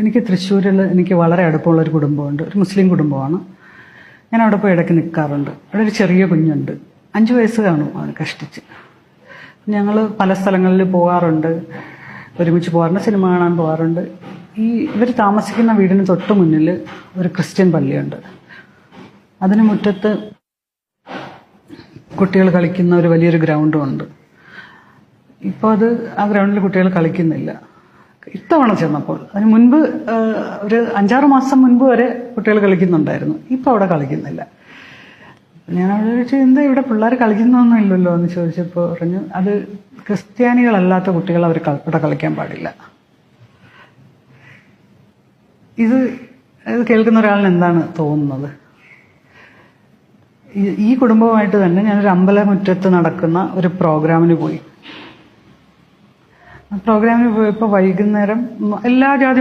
എനിക്ക് തൃശ്ശൂരിൽ എനിക്ക് വളരെ അടുപ്പമുള്ള ഒരു കുടുംബമുണ്ട്. ഒരു മുസ്ലിം കുടുംബമാണ്. ഞാൻ അവിടെ പോയി ഇടയ്ക്ക് നിൽക്കാറുണ്ട് അവിടെ ഒരു ചെറിയ കുഞ്ഞുണ്ട്. അഞ്ച് വയസ്സ് കാണും അവന് കഷ്ടിച്ച്. ഞങ്ങൾ പല സ്ഥലങ്ങളിൽ പോകാറുണ്ട്. ഒരുമിച്ച് പോകാറുണ്ട് സിനിമ കാണാൻ പോകാറുണ്ട്. ഈ ഇവർ താമസിക്കുന്ന വീടിന് തൊട്ട് മുന്നിൽ ഒരു ക്രിസ്ത്യൻ പള്ളിയുണ്ട്. അതിന് മുറ്റത്ത് കുട്ടികൾ കളിക്കുന്ന ഒരു വലിയൊരു ഗ്രൗണ്ടും ഉണ്ട്. ഇപ്പോൾ അത് ആ ഗ്രൗണ്ടിൽ കുട്ടികൾ കളിക്കുന്നില്ല. ഇത്തവണ ചെന്നപ്പോൾ അതിന് മുൻപ് ഒരു അഞ്ചാറ് മാസം മുൻപ് വരെ കുട്ടികൾ കളിക്കുന്നുണ്ടായിരുന്നു. ഇപ്പോൾ അവിടെ കളിക്കുന്നില്ല. ഞാൻ അവിടെ ചോദിച്ചു എന്താ ഇവിടെ പിള്ളേർ കളിക്കുന്നൊന്നും ഇല്ലല്ലോ? എന്ന് ചോദിച്ചപ്പോൾ പറഞ്ഞു അത് ക്രിസ്ത്യാനികളല്ലാത്ത കുട്ടികൾ അവർ ഇവിടെ കളിക്കാൻ പാടില്ല. ഇത് ഇത് കേൾക്കുന്ന ഒരാളിന് എന്താണ് തോന്നുന്നത്? ഈ- കുടുംബമായിട്ട് തന്നെ ഞാനൊരു അമ്പലമുറ്റത്ത് നടക്കുന്ന ഒരു പ്രോഗ്രാമിന് പോയി. പ്രോഗ്രാമിന് പോയപ്പോൾ വൈകുന്നേരം എല്ലാ ജാതി